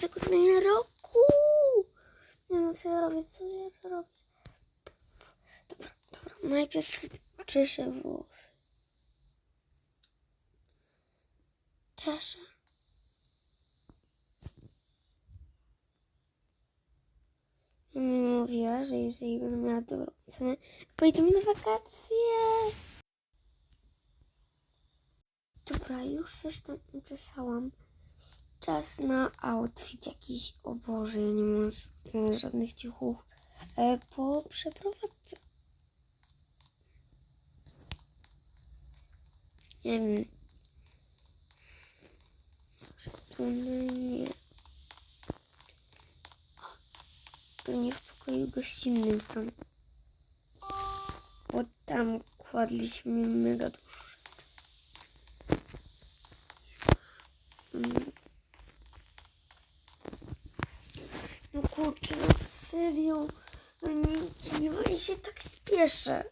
zakończenie roku. Nie wiem, co ja robię, co ja to robię. Dobra, dobra. Najpierw czeszę włosy. Czeszę. Mi mówiła, że jeżeli będę miała dobrą cenę, pojedziemy na wakacje. Dobra, już coś tam uczesałam. Czas na outfit jakiś. O Boże, ja nie mam żadnych ciuchów. E, po przeprowadzce. Nie wiem. Może tu nie. O, Pewnie w pokoju gościnnym są. Bo tam kładliśmy mega dużo rzeczy. Mm. Kurczę, no serio. No nic, nie ja się tak spieszę.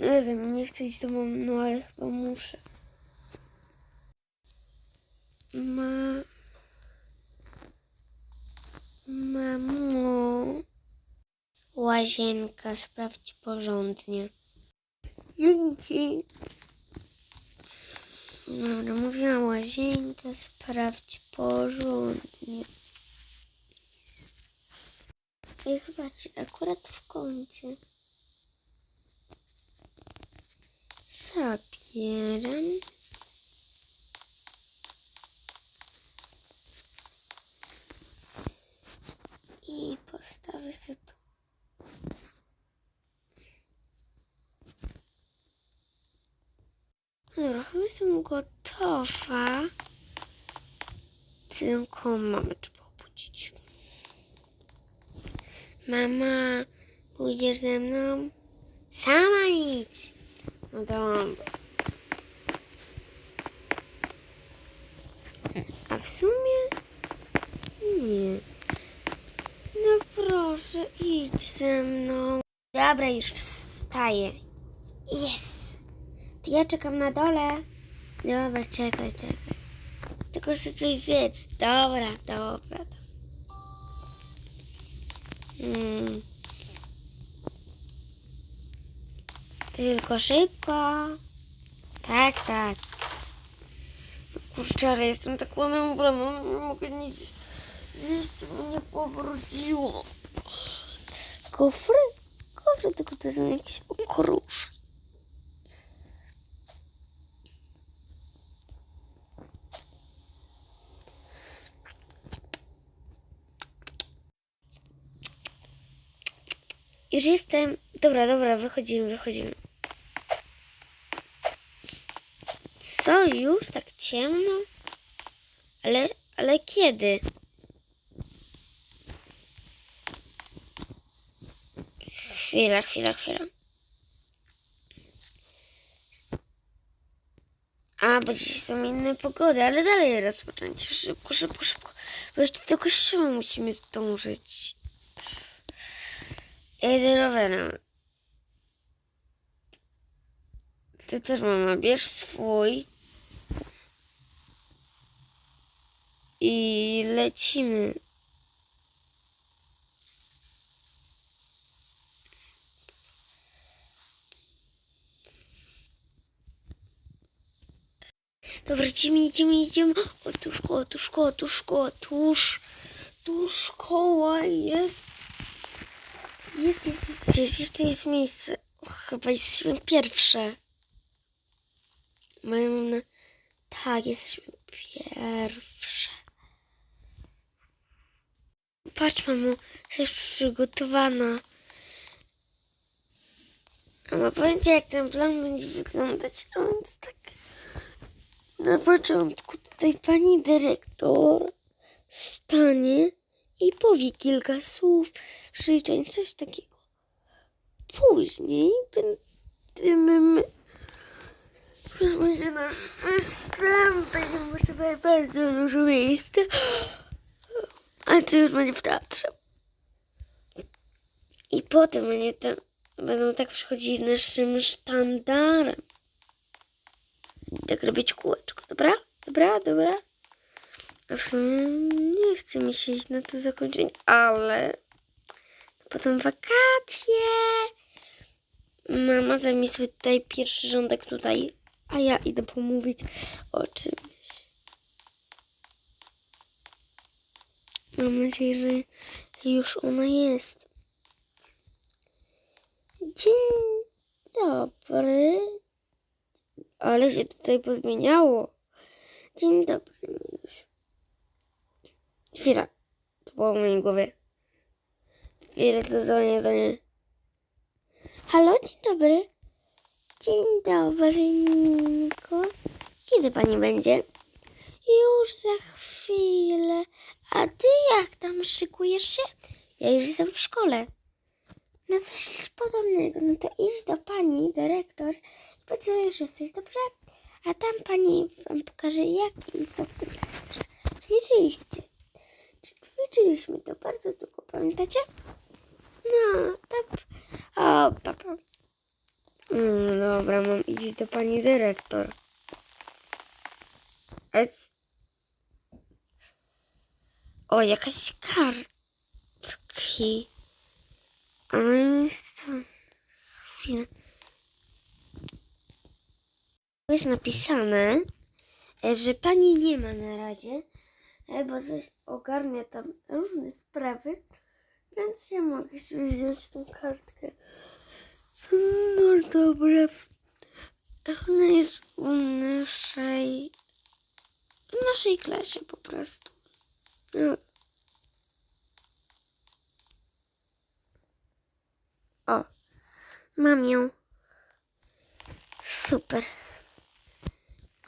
Nie wiem, nie chcę iść do mamy, no ale chyba muszę. Ma... Mamo... Łazienka, sprawdź porządnie. Dzięki. Dobra, mówiłam łazienkę, sprawdź porządnie. I zobaczcie, akurat w kącie. Zabieram. I postawię sobie tu. Dobra, chyba jestem gotowa. Tylko mamę trzeba obudzić. Mama, pójdziesz ze mną? Sama idź. No dobra. A w sumie nie. No proszę, idź ze mną. Dobra, już wstaję. Jest. To ja czekam na dole. Dobra, czekaj, czekaj. Tylko chcę coś zjedz. Dobra, dobra. Mm. Tylko szybko. Tak, tak. Kurczę, ale jestem tak ładną bramą, nie mogę nic zjeść, co mnie powróciło. Gofry? Gofry, tylko to są jakieś okruszki. Już jestem. Dobra, dobra, wychodzimy, wychodzimy. Co, już tak ciemno? Ale, ale kiedy? Chwila, chwila, chwila. A, bo dzisiaj są inne pogody, ale dalej rozpocząć. Szybko, szybko, szybko. Bo jeszcze do kościoła musimy zdążyć. Ja jedę rowerem. Ty też mama, bierz swój. I lecimy. Dobra, idziemy, idziemy, idziemy. Otóż szkoła, otóż szkoła, otóż szkoła, tuż, tuż szkoła jest. Jest, jest, jest, jest, jeszcze jest miejsce. Chyba jesteśmy pierwsze. Moja mama... Tak, jesteśmy pierwsze. Patrz, mamo, jesteś przygotowana. Mama, powiedzcie, jak ten plan będzie wyglądać. A więc tak... Na początku tutaj pani dyrektor stanie i powie kilka słów, życzeń, coś takiego. Później będziemy my. Będzie nasz występ, będziemy potrzebować bardzo dużo miejsca. A to już będzie w teatrze. I potem będzie ten będą tak przychodzić naszym sztandarem. I tak robić kółeczko, dobra? Dobra, dobra. A w sumie nie chce mi się iść na to zakończenie, ale potem wakacje. Mama zajmie sobie tutaj pierwszy rządek tutaj, a ja idę pomówić o czymś. Mam nadzieję, że już ona jest. Dzień dobry. Ale się tutaj pozmieniało. Dzień dobry, Ninuś. Chwila. To było w mojej głowie. Chwilę, to dzwonię, dzwonię. Halo, dzień dobry. Dzień dobry, Ninko. Kiedy pani będzie? Już za chwilę. A ty jak tam szykujesz się? Ja już jestem w szkole. No coś podobnego. No to idź do pani dyrektor i powiedz, że już jesteś, dobrze? A tam pani wam pokaże jak i co w tym teatrze. Ćwiczyliście. Ćwiczyliśmy to bardzo długo, pamiętacie? No, tak. O, papa. Mm, dobra, mam iść do pani dyrektor. Es... O, jakaś kartki. Ale jest napisane, e, że pani nie ma na razie, bo coś ogarnia tam różne sprawy, więc ja mogę sobie wziąć tą kartkę. No dobra. Ona jest u naszej... w naszej klasie po prostu. No. O, mam ją. Super.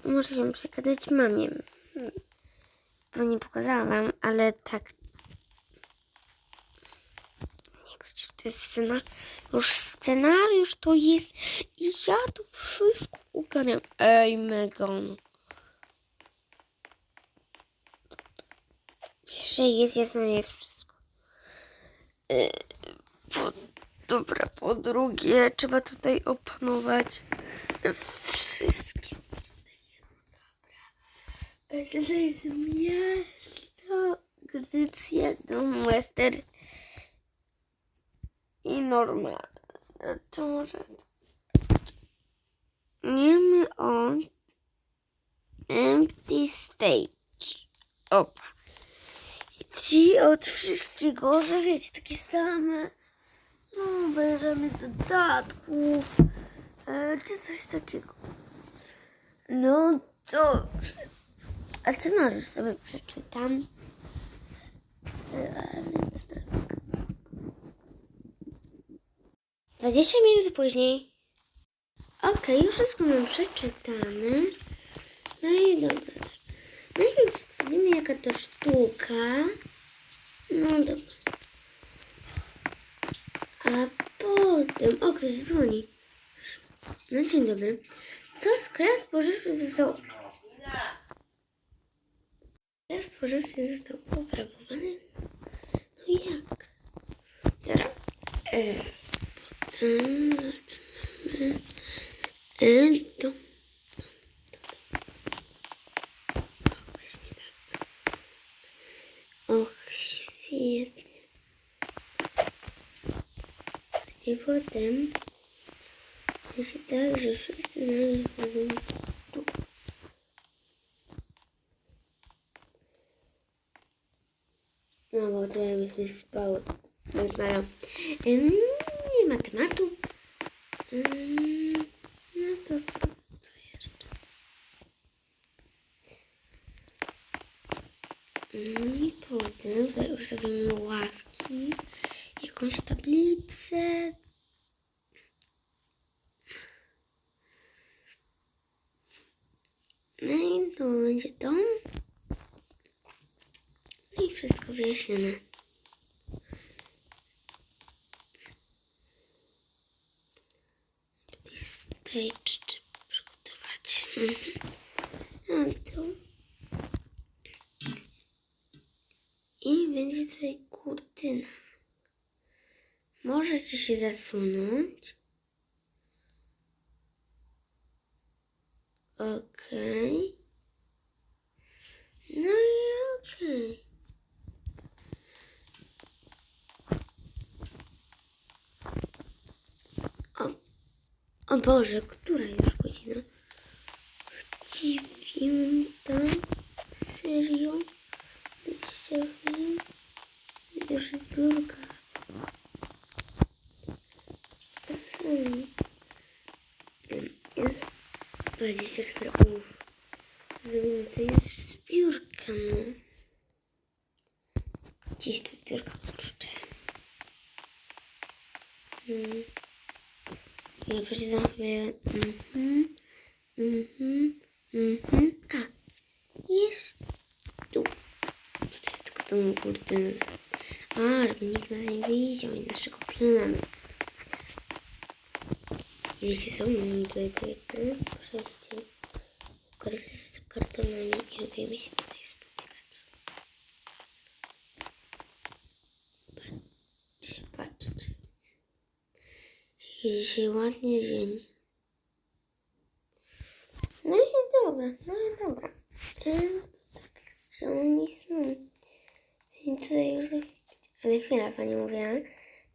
Muszę ją przekazać mamie. Bo nie pokazałam wam, ale tak. Nie, przecież to jest scenariusz. Już scenariusz to jest. I ja to wszystko ogarniam. Ej, Megan. Że jest jasne, jest wszystko. E, po, dobra, po drugie, trzeba tutaj opanować wszystkie. Jest miasto, Gdycja, dom Wester i Norma. To może... Nie my on Empty Stage. Opa. Ci od wszystkiego, wiecie, takie same. No, bierzemy dodatków, e, czy coś takiego. No dobrze. A scenariusz sobie przeczytam. Więc tak. 20 minut później. Okej, już wszystko mam przeczytane. No i dobrze. Tak. Najpierw przedstawimy jaka to sztuka. No dobra. A potem... O, ktoś dzwoni. No dzień dobry. Co z klas spożywczych został... Klas spożywczych został obrabowany? No jak? Teraz... E, potem zaczynamy... E, to... Tak. Och, świetnie. I potem się tak, że wszyscy nagle wchodzą to jakbyśmy spały. Wyzwalał. Ym, nie ma tematu. Ym, no to co? Co jeszcze? No i potem tutaj ustawimy ławki, jakąś tablicę. No i to będzie dom. Wyjaśnione. Stage trzeba przygotować. Mhm. No tu. I będzie tutaj kurtyna. Możecie się zasunąć. Okej. No i okej. O, o Boże, która już godzina? Dziewiąta? Serio? Już zbiórka. Jest 24. Uff. Zrobimy to jest zbiórka, no. Gdzie jest ta zbiórka? Kurczę. Hmm. Ja przeczytam sobie. Mhm. Mhm. Mhm. A. Jest tu. Chcę tylko tą kurtynę. A, żeby nikt nas nie widział i naszego planu. I wiecie co? Mamy tutaj takie przejście. Korzystać z kartonami i lubimy się tutaj spotykać. Patrzcie, patrzcie. Jaki dzisiaj ładny dzień. No i dobra, no i dobra. I tak, co oni są? I tutaj już za ale chwila, pani mówiła,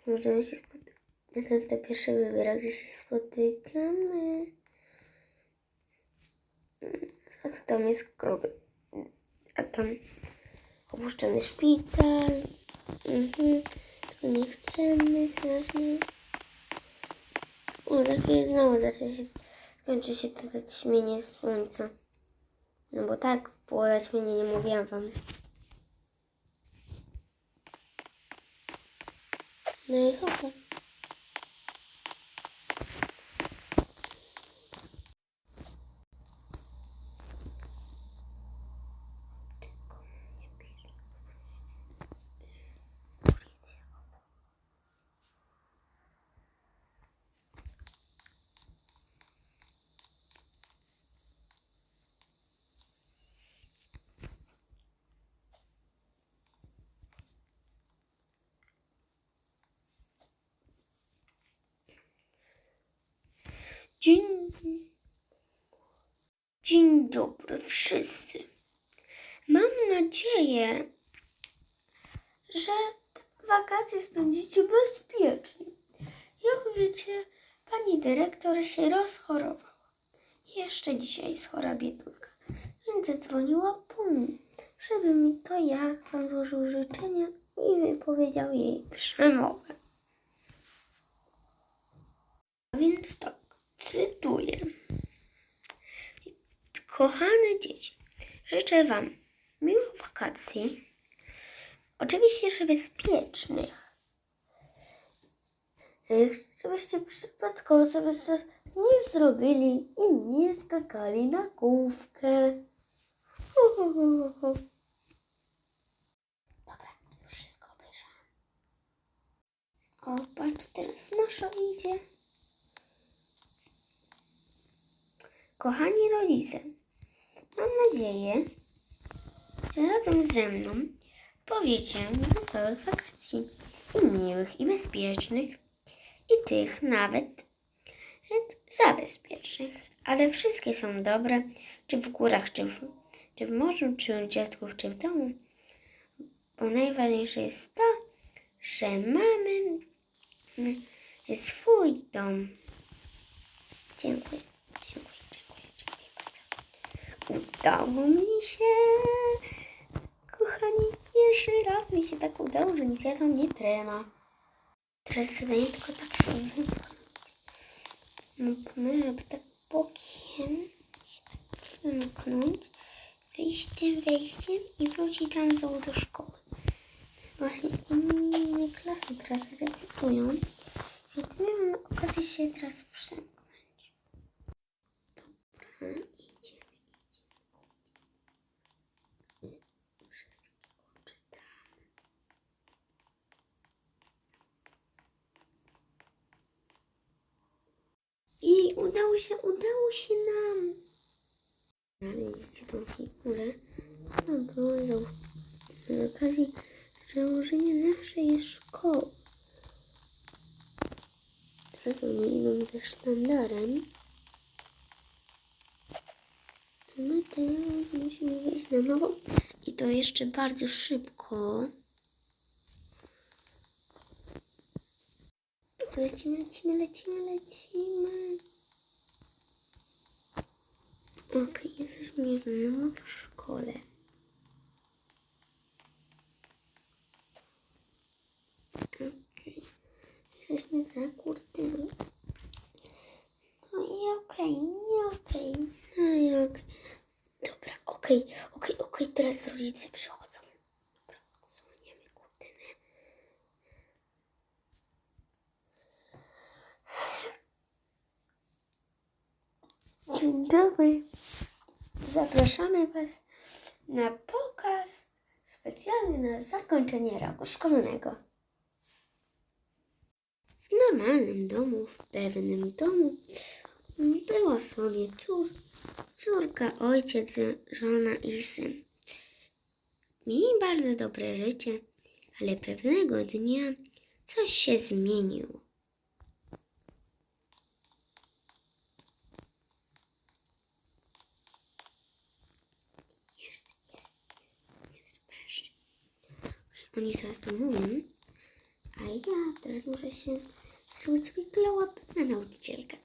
że możemy się spotykać. No to pierwszy wybiera, gdzie się spotykamy. A co tam jest groby? A tam opuszczony szpital. Mhm. Tylko nie chcemy strasznie. O, za chwilę znowu zacznie się, skończy się to zaćmienie słońca. No bo tak, było zaćmienie, nie mówiłam wam. No i chyba. Dzień, dzień dobry wszyscy. Mam nadzieję, że wakacje spędzicie bezpiecznie. Jak wiecie, pani dyrektor się rozchorowała. Jeszcze dzisiaj jest chora biedulka, więc zadzwoniła po mnie, żeby mi to ja wam złożył życzenia i wypowiedział jej przemowę. A więc tak, cytuję. Kochane dzieci, życzę Wam miłych wakacji. Oczywiście, że bezpiecznych. Żebyście przypadkowo sobie nie zrobili i nie skakali na główkę. Dobra, już wszystko obejrzałam. O, patrz, teraz nasza idzie. Kochani rodzice, mam nadzieję, że razem ze mną powiecie wesołych wakacji i miłych i bezpiecznych i tych nawet nawet zabezpiecznych, ale wszystkie są dobre, czy w górach, czy w, czy w morzu, czy u dziadków, czy w domu, bo najważniejsze jest to, że mamy swój dom. Dziękuję, dziękuję, dziękuję bardzo. Udało mi się. Kochani, pierwszy raz mi się tak udało, że nic ja tam nie trema. Teraz sobie tylko tak się wypchnąć. No, żeby tak bokiem się tak wymknąć, wyjść tym wejściem i wrócić tam znowu do szkoły. Właśnie inne klasy teraz recytują, więc miałam okazję się teraz przemknąć. Dobra, idziemy, idziemy. Wszystkiego czytamy. I udało się, udało się nam. Znaleźliście tą figurę. To było z, okazji założenia naszej szkoły. Teraz oni idą ze sztandarem. My teraz musimy wejść na nowo. I to jeszcze bardzo szybko. Lecimy, lecimy, lecimy, lecimy. Okej, jesteśmy znowu w szkole. Okej. Jesteśmy za kurtyną. No i okej, i okej. No i okej. Dobra, okej, okej, okej. Teraz rodzice przychodzą. Dobra, odsłaniamy kurtynę. Dzień dobry. Zapraszamy Was na pokaz specjalny na zakończenie roku szkolnego. W normalnym domu, w pewnym domu, było sobie cór, córka, ojciec, żona i syn. Mieli bardzo dobre życie, ale pewnego dnia coś się zmieniło. Jest, jest, jest, jest wreszcie. Oni teraz to mówią, a ja teraz muszę się up na nauczycielkę.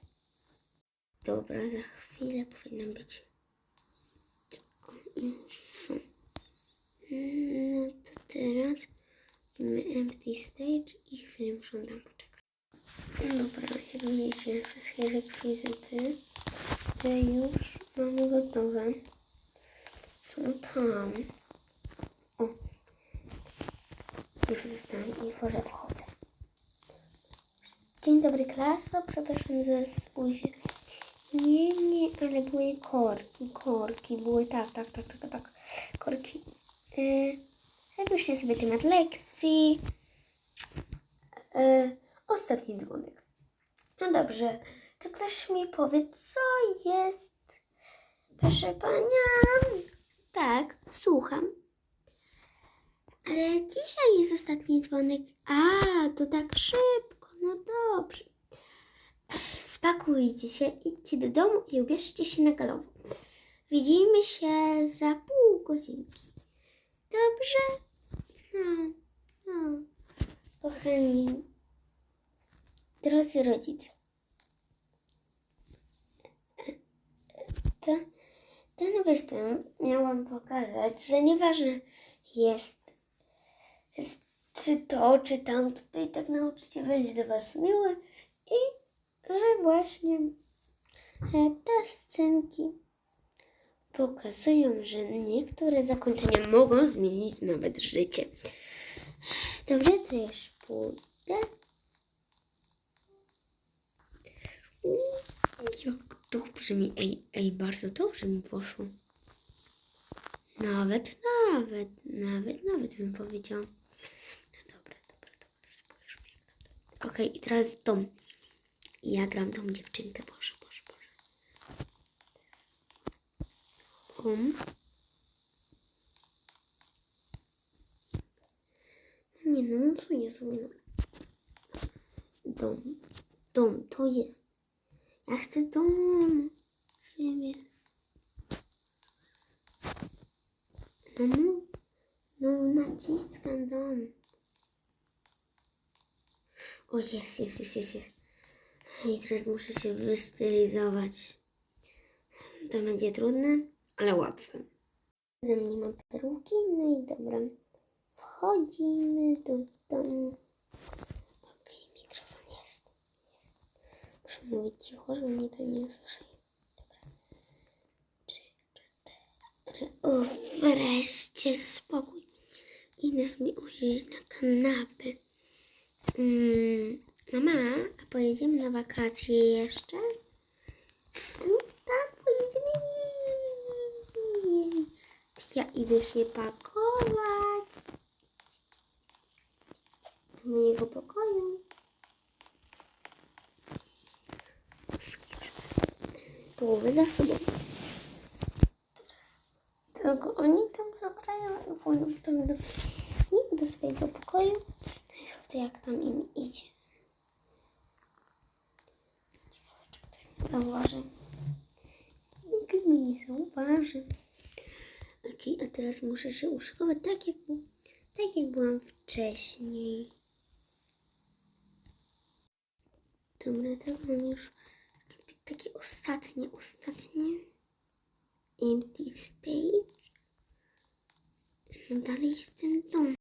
Dobra, za chwilę powinna być. Są. No to teraz mamy empty stage i chwilę muszę tam poczekać. Dobra, jak widzicie, wszystkie rekwizyty już mamy gotowe. Są tam. O. Już dostałam info, że wchodzę. Dzień dobry klaso, przepraszam za spóźnienie. Nie, nie, ale były korki, korki, były tak, tak, tak, tak, tak, korki. Yy, Zapiszcie sobie temat lekcji. Yy, ostatni dzwonek. No dobrze, czy ktoś mi powie, co jest? Proszę pania. Tak, słucham. Ale dzisiaj jest ostatni dzwonek. A, to tak szybko, no dobrze. Spakujcie się, idźcie do domu i ubierzcie się na galowo. Widzimy się za pół godzinki. Dobrze? No, no. Kochani, drodzy rodzice, ten występ miałam pokazać, że nieważne jest czy to, czy tam, tutaj tak nauczyciel będzie do Was miły i że właśnie e, te scenki pokazują, że niektóre zakończenia mogą zmienić nawet życie. Dobrze, to już pójdę. Jak dobrze mi, ej, ej, bardzo dobrze mi poszło. Nawet, nawet, nawet, nawet bym powiedział. No dobra, dobra, dobra, spójrz mi. Okej, i teraz dom. Ja gram tą dziewczynkę, Boże, Boże, Boże. Home. Nie no, no co jest no. Dom. Dom, to jest. Ja chcę dom. Wiemy. No, no, no, naciskam dom. O, jest, jest, jest, jest, jest. I teraz muszę się wystylizować. To będzie trudne, ale łatwe. Ze mnie mam peruki, no i dobra. Wchodzimy do domu. Okej, mikrofon jest. jest. Muszę mówić cicho, żeby mnie to nie usłyszeli. O, wreszcie spokój. Idę sobie usiąść na kanapę. Mm, mama, a pojedziemy na wakacje jeszcze? Tak, pojedziemy. Ja idę się pakować do mojego pokoju. Połowę za sobą. Tylko oni tam zagrają i pójdą do do swojego pokoju. Sprawdzę jak tam im idzie. zauważy. Nikt mnie nie zauważy. Okej, a teraz muszę się uszykować tak jak, tak jak byłam wcześniej. Dobra, tak mam już takie ostatnie, ostatnie. Empty stage. Dalej jest ten dom.